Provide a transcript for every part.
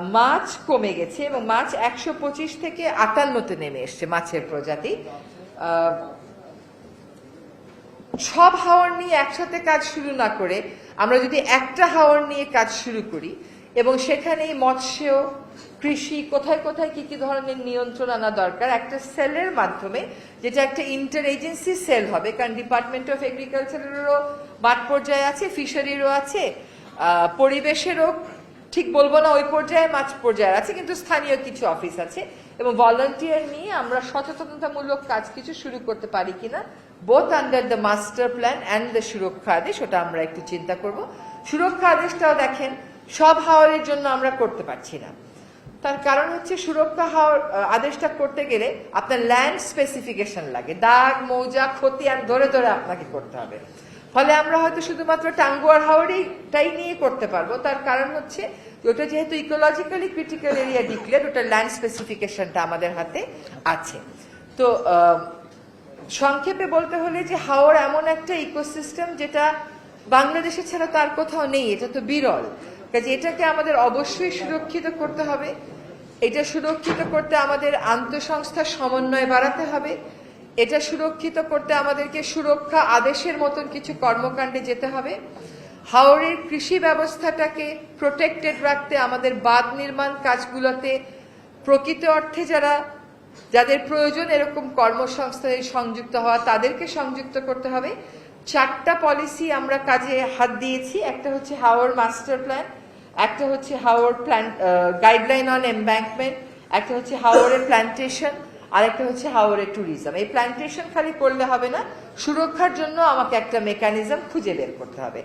মাছ কমে গেছে এবং মাছ একশো পঁচিশ থেকে আটান্নতে নেমে এসছে মাছের প্রজাতি। সব হাওয়ার নিয়ে একসাথে কাজ শুরু না করে আমরা যদি একটা হাওয়ার নিয়ে কাজ শুরু করি এবং সেখানেই মৎস্য, কৃষি, কোথায় কোথায় কি কি ধরনের নিয়ন্ত্রণ আনা দরকার, একটা সেলের মাধ্যমে যেটা একটা ইন্টার এজেন্সি সেল হবে, কারণ ডিপার্টমেন্ট অফ এগ্রিকালচারেরও মাঠ পর্যায়ে আছে ফিশারিরও আছে পরিবেশেরও ঠিক বলব না, ওই পর্যায়ে মাছ পর্যায়ে আছে, কিন্তু স্থানীয় কিছু অফিস আছে। এবং ভলান্টিয়ার নিয়ে আমরা সচেতনতামূলক কাজ কিছু শুরু করতে পারি কিনা both under the master plan and the সুরক্ষা আদেশ, ওটা আমরা একটু চিন্তা করব। সুরক্ষা আদেশটাও দেখেন, সব হাওয়ারের জন্য আমরা করতে পারছি না। তার কারণ হচ্ছে সুরক্ষা হাওয়ার আদেশটা করতে গেলে আপনার ল্যান্ড স্পেসিফিকেশন লাগে। দাগ, মৌজা আর ধরে ধরে আপনাকে করতে হবে। ফলে আমরা হয়তো শুধুমাত্র টাঙ্গুয়ার হাওয়ারিটাই নিয়ে করতে পারব। তার কারণ হচ্ছে ওটা যেহেতু ইকোলজিক্যালি ক্রিটিক্যাল এরিয়া ডিক্লেয়ার ওটা ল্যান্ড স্পেসিফিকেশনটা আমাদের হাতে আছে। তো সংক্ষেপে বলতে হলে যে হাওর এমন একটা ইকোসিস্টেম যেটা বাংলাদেশে ছাড়া তার কোথাও নেই, এটা তো বিরল। কাজে এটাকে আমাদের অবশ্যই সুরক্ষিত করতে হবে। এটা সুরক্ষিত করতে আমাদের আন্তঃসংস্থার সমন্বয় বাড়াতে হবে। এটা সুরক্ষিত করতে আমাদেরকে সুরক্ষা আদেশের মতন কিছু কর্মকাণ্ডে যেতে হবে। হাওরের কৃষি ব্যবস্থাটাকে প্রোটেক্টেড রাখতে আমাদের বাঁধ নির্মাণ কাজগুলোতে প্রকৃত অর্থে যারা, যাদের প্রয়োজন এরকম কর্মসংস্থানে সংযুক্ত হওয়া, তাদেরকে সংযুক্ত করতে হবে। চারটা পলিসি আমরা কাজে হাত দিয়েছি। একটা হচ্ছে হাওয়ার মাস্টার প্ল্যান একটা হচ্ছে হাওয়ার প্ল্যান গাইডলাইন অন এমব্যাঙ্কমেন্ট একটা হচ্ছে হাওয়ারের প্ল্যান্টেশন আর একটা হচ্ছে হাওয়ারের ট্যুরিজম এই প্ল্যান্টেশন খালি করলে হবে না, সুরক্ষার জন্য আমাকে একটা মেকানিজম খুঁজে বের করতে হবে।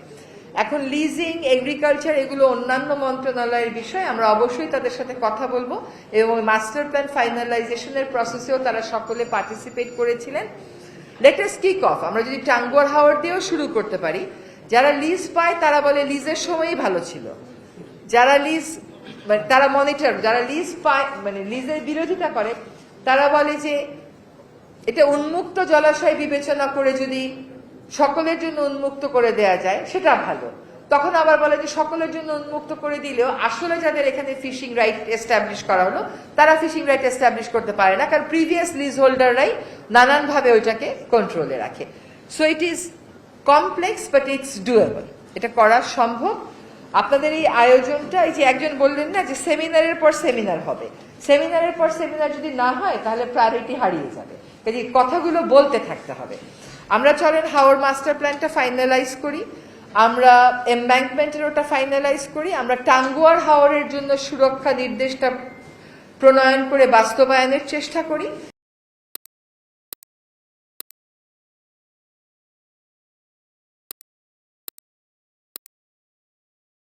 এখন লিজিং এগ্রিকালচার এগুলো অন্যান্য মন্ত্রণালয়ের বিষয়, আমরা অবশ্যই তাদের সাথে কথা বলব এবং মাস্টার প্ল্যান ফাইনালাইজেশনের প্রসেসেও তারা সকলে পার্টিসিপেট করেছিলেন। লেটেস্ট কিক অফ আমরা যদি টাঙ্গুয়ার হাওয়ার দিয়েও শুরু করতে পারি, যারা লিজ পায় তারা বলে লিজের সময়ই ভালো ছিল। যারা লিজ মানে তারা মনিটর যারা লিজ পায় মানে লিজের বিরোধিতা করে তারা বলে যে এটা উন্মুক্ত জলাশয় বিবেচনা করে যদি সকলের জন্য উন্মুক্ত করে দেয়া যায়, সেটা ভালো। তখন আবার বলে যে সকলের জন্য উন্মুক্ত করে দিলেও আসলে যাদের এখানে ফিশিং রাইট এস্টাবলিশ করা হলো, তারা ফিশিং রাইট এস্টাবলিশ করতে পারে না, কারণ প্রিভিয়াস লিজ হোল্ডাররাই নানানভাবে ওইটাকে কন্ট্রোলে রাখে। So it is complex but it's doable এটা করা সম্ভব আপনাদের এই আয়োজনটা, এই যে একজন বললেন না যে সেমিনারের পর সেমিনার হবে। সেমিনারের পর সেমিনার যদি না হয়, তাহলে প্রায়োরিটি হারিয়ে যাবে। কাজে কথাগুলো বলতে থাকতে হবে। আমরা চলেন হাওয়ার মাস্টার প্ল্যানটা ফাইনালাইজ করি। আমরা এমব্যাঙ্কমেন্টের ওটা ফাইনালাইজ করি। আমরা টাঙ্গুয়ার হাওয়ারের জন্য সুরক্ষা নির্দেশটা প্রণয়ন করে বাস্তবায়নের চেষ্টা করি।